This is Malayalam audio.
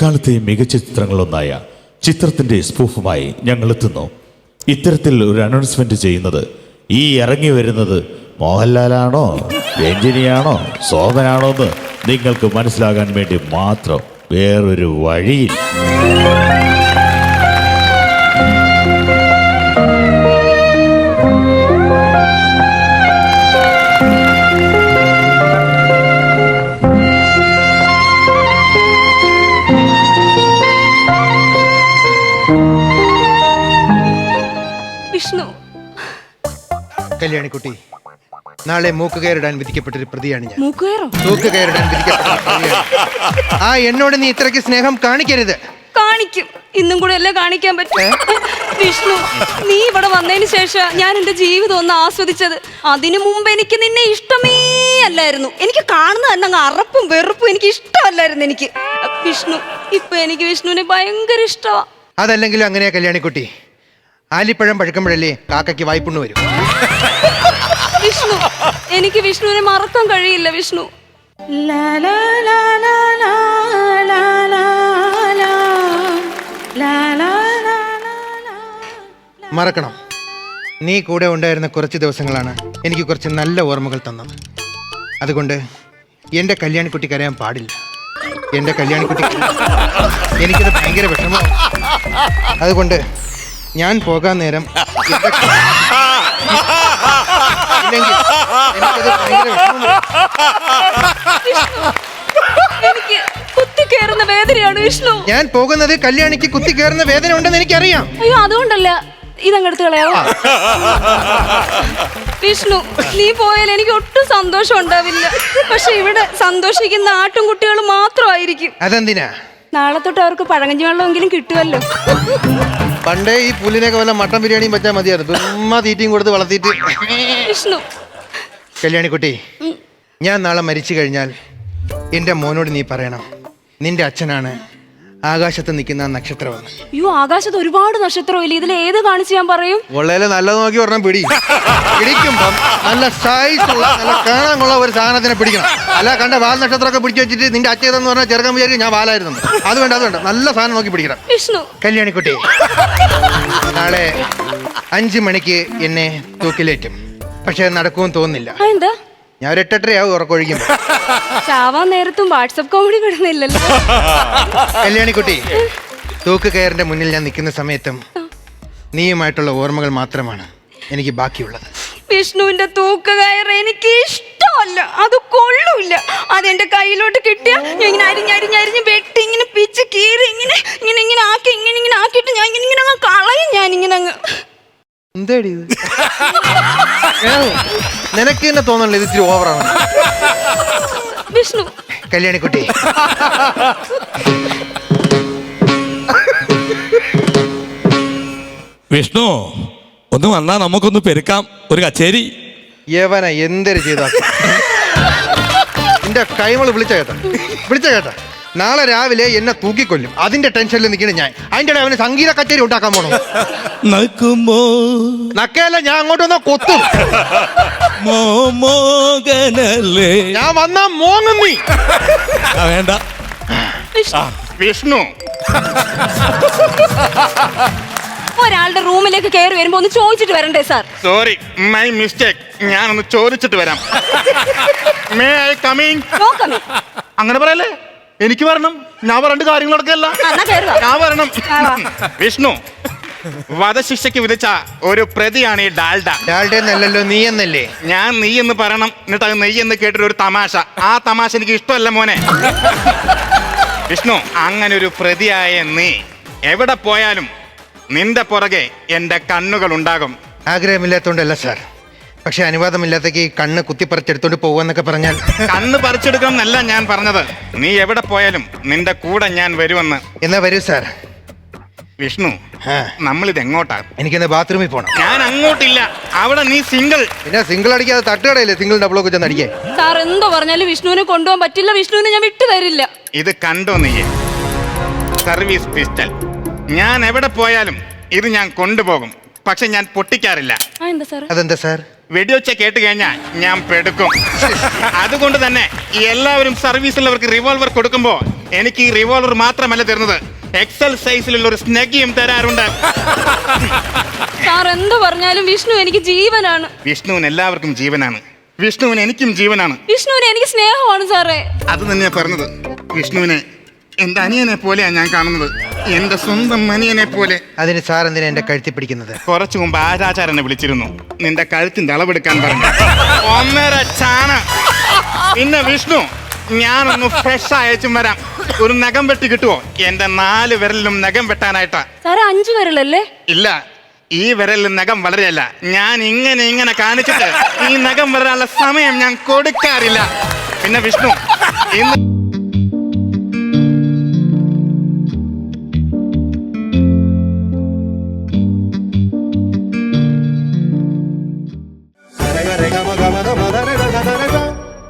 എക്കാലത്തെ മികച്ച ചിത്രങ്ങളൊന്നായ ചിത്രത്തിന്റെ സ്പൂഫുമായി ഞങ്ങൾ എത്തുന്നു ഇത്തരത്തിൽ ഒരു അനൗൺസ്മെന്റ് ചെയ്യുന്നത് ഈ ഇറങ്ങി വരുന്നത് മോഹൻലാലാണോ രഞ്ജിനിയാണോ സോമനാണോ എന്ന് നിങ്ങൾക്ക് മനസ്സിലാകാൻ വേണ്ടി മാത്രം വേറൊരു വഴിയിൽ വിഷ്ണു. കല്യാണിക്കുട്ടി നാളെ മൂക്ക് കയറിടാൻ വിധിക്കപ്പെട്ടൊരു പ്രതിയാണ് ഞാൻ. മൂക്കുകയറോ? മൂക്കുകയറിടാൻ വിധിക്കപ്പെട്ട പ്രതിയാണ്. ആ എന്നോട് നീ ഇത്രയ്ക്ക് സ്നേഹം കാണിക്കരുത്. കാണിക്കും. ഇന്നും കൂടെ അല്ലേ കാണിക്കാൻ പറ്റും? വിഷ്ണു നീ ഇവിടെ വന്നതിന് ശേഷം ഞാൻ എന്റെ ജീവിതം ഒന്ന് ആസ്വദിച്ചത്. അതിനു മുമ്പ് എനിക്ക് നിന്നെ ഇഷ്ടമേ അല്ലായിരുന്നു. എനിക്ക് കാണുന്ന തന്നെ അങ്ങ് അറപ്പും വെറുപ്പും എനിക്ക് ഇഷ്ടമല്ലായിരുന്നു എനിക്ക്. വിഷ്ണു ഇപ്പൊ എനിക്ക് വിഷ്ണുവിനെ ഭയങ്കര ഇഷ്ടമാ അതല്ലെങ്കിലും അങ്ങനെയാ കല്യാണിക്കുട്ടി. ആലിപ്പഴം പഴുക്കുമ്പോഴല്ലേ കാക്കയ്ക്ക് വായ്പുണ്ണ് വരും വിഷ്ണു എനിക്ക് വിഷ്ണുവിനെ മറക്കാൻ കഴിയില്ല വിഷ്ണു മറക്കണം നീ കൂടെ ഉണ്ടായിരുന്ന കുറച്ച് ദിവസങ്ങളാണ് എനിക്ക് കുറച്ച് നല്ല ഓർമ്മകൾ തന്നത് അതുകൊണ്ട് എന്റെ കല്യാണിക്കുട്ടി കരയാൻ പാടില്ല എന്റെ കല്യാണിക്കുട്ടി എനിക്കത് ഭയങ്കര വിഷമമാണ് അതുകൊണ്ട് ഞാൻ പോകാൻ നേരം എന്റെ- ഇല്ലെങ്കിൽ എനിക്കത് ഭയങ്കര വിഷമമാണ് എനിക്ക് കുത്തിക്കേറുന്ന വേദനയാണ് വിഷ്ണു. ഞാൻ പോകുന്നത് കല്യാണിക്ക് കുത്തി കയറുന്ന വേദന ഉണ്ടെന്ന് എനിക്കറിയാം. അയ്യോ അതുകൊണ്ടല്ല. ഇതങ്ങെടുത്ത് കളയാവോ? വിഷ്ണു നീ പോയാൽ എനിക്ക് ഒട്ടും സന്തോഷം ഉണ്ടാവില്ല. പക്ഷെ ഇവിടെ സന്തോഷിക്കുന്ന ആട്ടും കുട്ടികളും മാത്രമായിരിക്കും. അതെന്തിനാ? നാളെ തൊട്ട് അവർക്ക് പഴങ്കഞ്ഞി വെള്ളമെങ്കിലും കിട്ടുമല്ലോ പണ്ടേ ഈ പുല്ലിനൊക്കെ വല്ല മട്ടൻ ബിരിയാണിയും വെച്ചാൽ മതിയായിരുന്നു. ചുമ്മാ തീറ്റയും കൊടുത്ത് വളർത്തിയിട്ട്. വിഷ്ണു. കല്യാണിക്കുട്ടി ഞാൻ നാളെ മരിച്ചു കഴിഞ്ഞാൽ എന്റെ മോനോട് നീ പറയണം. നിന്റെ അച്ഛനാണ് ആകാശത്ത് നിൽക്കുന്ന നക്ഷത്രമാണ് അയ്യോ ആകാശത്ത് ഒരുപാട് നക്ഷത്രമില്ല ഇതിൽ ഏത് കാണിച്ച് ഞാൻ പറയും? ഉള്ളതിലെ നല്ലത് നോക്കി ഒരെണ്ണം പിടി. പിടിക്കുമ്പം നല്ല സൈസ് ഉള്ള നല്ല കാണാനുള്ള ഒരു സാധനത്തിനെ പിടിക്കണം. അല്ല കണ്ട വാൽ നക്ഷത്രമൊക്കെ പിടിച്ചു വെച്ചിട്ട് നിന്റെ അച്ഛതെന്ന് പറഞ്ഞാൽ ചെറുക്കൻ വിചാരിക്കും ഞാൻ വാലായിരുന്നു. അത് വേണ്ട അത് വേണ്ട. നല്ല സാധനം നോക്കി പിടിക്കണം. വിഷ്ണു. കല്യാണിക്കുട്ടി. നാളെ അഞ്ചു മണിക്ക് എന്നെ തൂക്കിലേറ്റും. പക്ഷെ നടക്കുമെന്ന് തോന്നുന്നില്ല. എന്താ ഞാൻ ഒരു എട്ടെട്ടരയാവും ഉറക്കൊഴിക്കും ചാവാൻ നേരത്തും വാട്സപ്പ് കോമഡി വിടുന്നില്ലല്ലോ കല്യാണിക്കുട്ടി തൂക്ക് കയറിന്റെ മുന്നിൽ ഞാൻ നിൽക്കുന്ന സമയത്തും നീയുമായിട്ടുള്ള ഓർമ്മകൾ മാത്രമാണ് എനിക്ക് ബാക്കിയുള്ളത്. വിഷ്ണുവിന്റെ തൂക്ക് തൂക്കുകയർ എനിക്ക് ഇഷ്ടമല്ല അത് കൊള്ളൂല അതെന്റെ കയ്യിലോട്ട് കിട്ടിയ ഞാൻ ഇങ്ങനെ അരിഞ്ഞരിഞ്ഞരിഞ്ഞ് വെട്ടി ഇങ്ങനെ പിച്ച് കീറി ഇങ്ങനെ ഇങ്ങനെ ഇങ്ങനെ ആക്കി ഇങ്ങനെ ഇങ്ങനെ ആക്കിയിട്ട് ഞാൻ ഇങ്ങനെ ഇങ്ങനെ അങ്ങ് കളയും ഞാൻ ഇങ്ങനെ അങ്ങ്. എന്തേടി ഇത്? ഏ, നിനക്ക് തന്നെ തോന്നണില്ല ഇത് ഇത്തിരി ഓവറാണ് വിഷ്ണു. കല്യാണിക്കുട്ടി. വിഷ്ണു ഒന്ന് വന്നാ നമുക്കൊന്ന് പെരുക്കാം. ഒരു കച്ചേരി. യവന എന്തൊരു ചെയ്ത? എന്റെ കൈമൾ വിളിച്ച കേട്ട. വിളിച്ച കേട്ട. നാളെ രാവിലെ എന്നെ തൂക്കിക്കൊല്ലും. അതിന്റെ ടെൻഷനിൽ നിൽക്കണം ഞാൻ. അതിന്റെ ഇടയിൽ അവന് സംഗീത കച്ചേരി ഉണ്ടാക്കാൻ പോണോ. നക്കുമോ? നക്കയല്ല ഞാൻ അങ്ങോട്ട് വന്നാ കൊത്തും. മോമോകനല്ലേ? ഞാൻ വന്നാ മോങ്ങും നീ. ആ, വേണ്ട. വിഷ്ണു. വിഷ്ണു. ഒരാളുടെ റൂമിലേക്ക് കയറി വരുമ്പോ ഒന്ന് ചോദിച്ചിട്ട് വരണ്ടേ സാർ? സോറി മൈ മിസ്റ്റേക്ക് ഞാനൊന്ന് ചോദിച്ചിട്ട് വരാം. മേ ഐ കമ്മിങ് അങ്ങനെ പറയല്ലേ? എനിക്ക് വരണം. ഞാൻ പറഞ്ഞ കാര്യങ്ങളൊക്കെ അല്ല എന്നാ കയറുക ഞാൻ വരണം. വാ. വിഷ്ണു വധശിക്ഷയ്ക്ക് വിധിച്ച ഒരു പ്രതിയാണ് ഈ ഡാൽഡ. ഡാൽഡേ എന്നല്ലല്ലോ നീ എന്നല്ലേ ഞാൻ നീ എന്ന് പറയണം. എന്നിട്ട് അത് നെയ്യ് എന്ന് കേട്ടിട്ട് ഒരു തമാശ. ആ തമാശ എനിക്ക് ഇഷ്ടമല്ല മോനെ. വിഷ്ണു അങ്ങനെ ഒരു പ്രതിയായ നീ എവിടെ പോയാലും നിന്റെ പുറകെ എന്റെ കണ്ണുകൾ ഉണ്ടാകും. ആഗ്രഹമില്ലാത്തോണ്ടല്ല സാർ. പക്ഷെ അനുവാദമില്ലാത്തേക്ക് ഈ കണ്ണ് കുത്തിപ്പറിച്ചെടുത്തോണ്ട് പോവാന്നൊക്കെ പറഞ്ഞാൽ കണ്ണ് പറിച്ചെടുക്കണം എന്നല്ല ഞാൻ പറഞ്ഞത്. നീ എവിടെ പോയാലും നിന്റെ കൂടെ ഞാൻ വരുമെന്ന്. എന്നാ വരൂ സാർ. വിഷ്ണു ആ. നമ്മളിത് എങ്ങോട്ടാ? എനിക്കൊന്ന് ബാത്റൂമിൽ പോണം. ഞാൻ അങ്ങോട്ടില്ല. അവിടെ നീ സിംഗിൾ. പിന്നെ സിംഗിൾ അടിക്കാതെ തട്ടുകടയില്ലേ? സിംഗിൾ ഡബിളൊക്കെ ചെന്ന് അടിക്കേ. സാർ എന്തോ പറഞ്ഞാലും വിഷ്ണുവിനെ കൊണ്ടുപോകാൻ പറ്റില്ല. വിഷ്ണുവിനെ ഞാൻ വിട്ടു തരില്ല. ഇത് കണ്ടോ നീ? സർവീസ് പിസ്റ്റൽ ഞാൻ എവിടെ പോയാലും ഇത് ഞാൻ കൊണ്ടുപോകും. പക്ഷെ ഞാൻ പൊട്ടിക്കാറില്ല. ആ എന്താ സാർ അതെന്താ സാർ? വെടിവെച്ച കേട്ട് കഴിഞ്ഞാൽ ഞാൻ പെടുക്കും. അതുകൊണ്ട് തന്നെ എല്ലാവരും സർവീസിലുള്ളവർക്ക് റിവോൾവർ കൊടുക്കുമ്പോൾ എനിക്ക് ഈ റിവോൾവർ മാത്രമല്ല തരുന്നത്. എക്സൽ സൈസിലുള്ള ഒരു സ്നഗിയും തരാറുണ്ട്. സാർ എന്ത് പറഞ്ഞാലും വിഷ്ണു എനിക്ക് ജീവനാണ്. വിഷ്ണുവിന് എല്ലാവർക്കും ജീവനാണ്. വിഷ്ണുവിന് എനിക്കും ജീവനാണ്. വിഷ്ണുവിന് എനിക്ക് സ്നേഹമാണ് സാറേ. അത് തന്നെയാ പറഞ്ഞത്. വിഷ്ണുവിനെ എന്റെ അനിയനെ പോലെയാ ഞാൻ കാണുന്നത്. എന്റെ സ്വന്തം അനിയനെ പോലെ. അതിന് സാർ എന്തിനാ എന്റെ കഴുത്തി പിടിക്കുന്നത്? കുറച്ചു മുമ്പ് ആരാചാരനെ വിളിച്ചിരുന്നു. നിന്റെ കഴുത്തിന്റെ അളവെടുക്കാൻ പറഞ്ഞു. ഒന്നര ചാന പിന്നെ വിഷ്ണു ഞാനൊന്ന് ഫ്രഷ് അയച്ചും വരാം. ഒരു നഖം വെട്ടി കിട്ടുവോ? എന്റെ നാല് വിരലിലും നഖം വെട്ടാനായിട്ടാ. സാറേ അഞ്ചു വിരലല്ലേ? ഇല്ല ഈ വിരലിൽ നഖം വളരെയല്ല. ഞാൻ ഇങ്ങനെ ഇങ്ങനെ കാണിച്ചിട്ട് ഈ നഖം വളരാനുള്ള സമയം ഞാൻ കൊടുക്കാറില്ല. പിന്നെ വിഷ്ണു ഇന്ന്